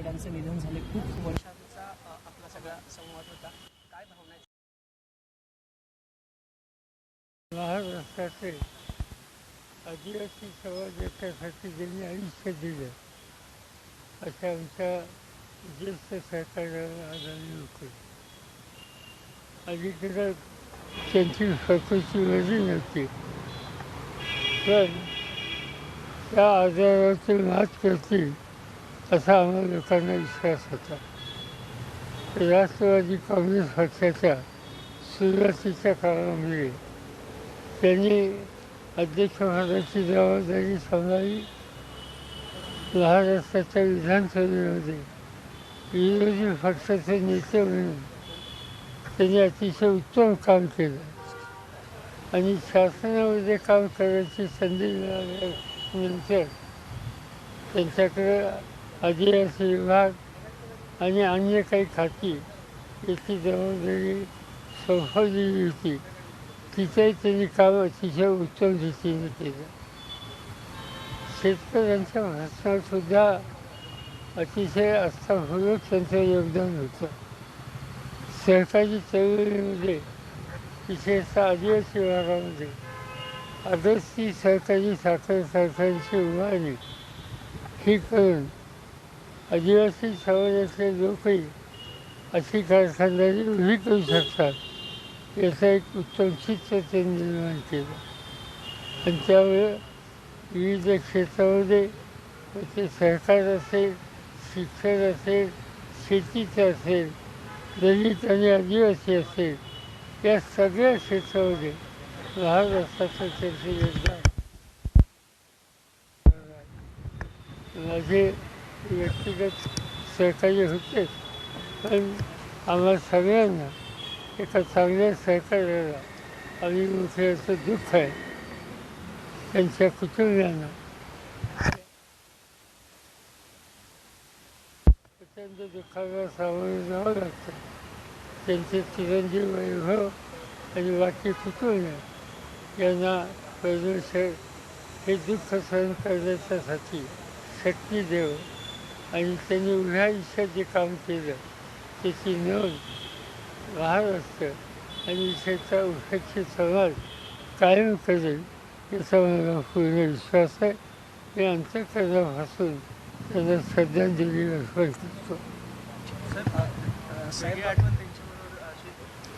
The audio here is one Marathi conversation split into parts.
वरचढांचं निधन झाले. खूप वर्षांचा आपला सगळा संवाद होता. काय भावना आदिवासी समाज याच्यासाठी ज्यांनी आयुष्य दिलं अशा आमच्या ज्येष्ठ सहकार्याला आदरणीय होते अलीकडं त्यांची स्वतःची वरी नव्हती. पण त्या आजाराची मात करतील असा आम्हा लोकांना विश्वास होता. राष्ट्रवादी काँग्रेस पक्षाच्या सुरुवातीच्या काळामध्ये त्यांनी अध्यक्षपदाची जबाबदारी सांभाळली. महाराष्ट्राच्या विधानसभेमध्ये विरोधी पक्षाचे नेते म्हणून त्यांनी अतिशय उत्तम काम केलं. आणि शासनामध्ये काम करायची संधी मिळाल्यानंतर त्यांच्याकडे आदिवासी विभाग आणि अन्य काही खाती. याची जबाबदारी सोपवलेली होती. तिथेही त्यांनी काम अतिशय उत्तम रीतीने केलं. शेतकऱ्यांच्या भाषणातसुद्धा अतिशय आस्थापूर्वक त्यांचं योगदान होतं. सहकारी चळवळीमध्ये विशेषतः आदिवासी विभागामध्ये आदर्शी सहकारी साखर सरकारची उभारणी ही करून आदिवासी समाजातले लोकही अशी कारखानदारी उभी करू शकतात याचं एक उत्तम चित्र त्यांनी निर्माण केलं. आणि त्यामुळे विविध क्षेत्रामध्ये ते सरकार असेल शिक्षण असेल शेतीचं असेल दलित आणि आदिवासी असेल या सगळ्या क्षेत्रामध्ये महाराष्ट्राचं त्यांचं योगदान. माझे व्यक्तिगत सहकार्य होते. पण आम्हा सगळ्यांना एका चांगल्या सहकार्याला अभिमुखे असं दुःख आहे. त्यांच्या कुटुंबियांना प्रचंड दुःखाला सामोरे जावं लागतं. त्यांचे चिरंजीव वैभव आणि बाकी कुटुंब यांना प्रदूषण हे दुःख सहन करण्याच्यासाठी शक्ती देव आणि त्यांनी उभ्या आयुष्यात जे काम केलं. त्याची नोंद महाराष्ट्र आणि विशेषतः उपेक्षित समाज कायम करेल याचा मला पूर्ण विश्वास आहे. मी अंतकरणापासून त्यांना श्रद्धांजली अर्पण करतो.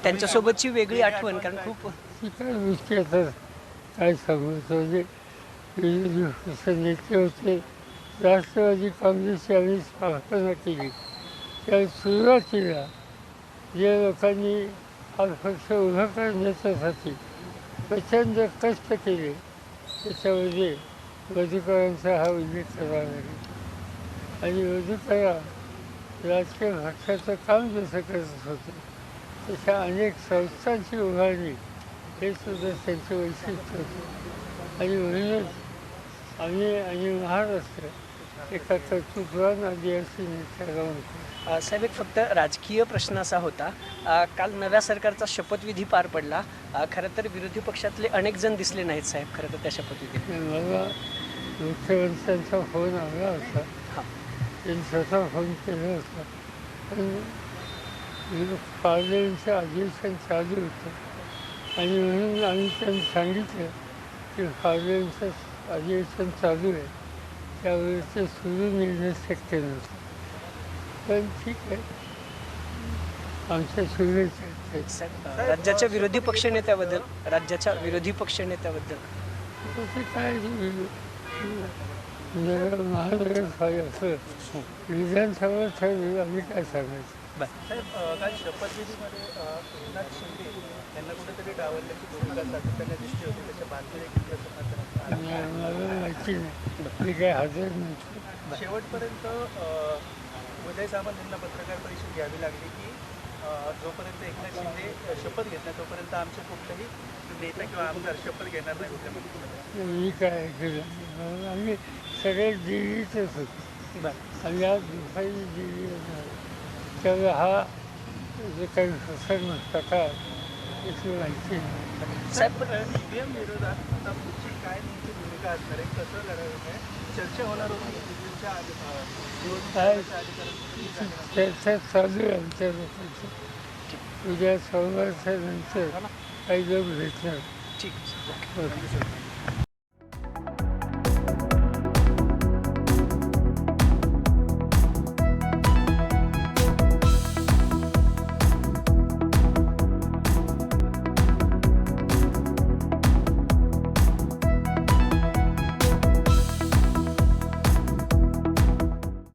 त्यांच्यासोबतची वेगळी आठवण कारण खूप ती काय गोष्टी आता काय सांगायचं म्हणजे नेते होते. राष्ट्रवादी काँग्रेस यांनी स्थापना केली त्या सुरुवातीला जे लोकांनी हा पक्ष उभा करण्याच्यासाठी प्रचंड कष्ट केले त्याच्यामध्ये मधुकरांचा हा उल्लेख करावा लागेल आणि मधुकरा राजकीय पक्षाचं काम जसं करत होतं तशा अनेक संस्थांची उभारणी हे सुद्धा त्यांचं वैशिष्ट्य होतं. आणि म्हणूनच आम्ही आणि महाराष्ट्र एका साहेब एक फक्त राजकीय प्रश्न असा होता. काल नव्या सरकारचा शपथविधी पार पडला. खरं तर विरोधी पक्षातले अनेक जण दिसले नाहीत साहेब खरं तर त्या शपथविधीत मला मुख्यमंत्र्यांचा फोन आला होता. हां. त्यांनी स्वतः फोन केला होता. पण पार्लमेंटचं अधिवेशन चालू होतं. आणि म्हणून आम्ही त्यांनी सांगितलं की पार्लमेंटचं अधिवेशन चालू आहे. त्यावेळी ते सुरू मिळणं शक्य नव्हतं पण ठीक आहे. आमच्या अ, राज्याच्या विरोधी पक्षनेत्याबद्दल राज्याच्या विरोधी पक्षनेत्याबद्दल ते काय नगर महानगरपालिका असं. विधानसभा ठरली आम्ही काय सांगायचं? साहेब अ, काल शपथविधीमध्ये अ, एकनाथ शिंदे यांना कुठेतरी डावलल्याची भूमिका सातत्याने दिसली होती. त्याच्या बातमी देखील प्रसारमाध्यमात आल्या. आणि मला माहिती नाही. मी काय हजर नव्हतो शेवटपर्यंत उदय सामंत यांना पत्रकार परिषद घ्यावी लागली की जोपर्यंत एकनाथ शिंदे शपथ घेत नाही तोपर्यंत आमचे कुठलेही नेता किंवा आमदार शपथ घेणार नाही मुख्यमंत्री मी काय केलं आम्ही सगळे दिल्लीतच होतो. आणि आज दुपारी दिल्लीला त्यामुळे हा जो काही प्रसंग प्रकार याची माहिती साहेब पण ईव्हीएम विरोधात आता पुढची काय भूमिका असणार आहे? कसं आहे? चर्चा होणार होती तुमच्या आधी- अ, निवडणूक काय? आयोगाच्या अधिकाऱ्यांनी चर्चा चालू आहे आमच्या लोकांची उद्या सोमवारच्या नंतर काही लोक भेटणार. ठीक आहे ओके.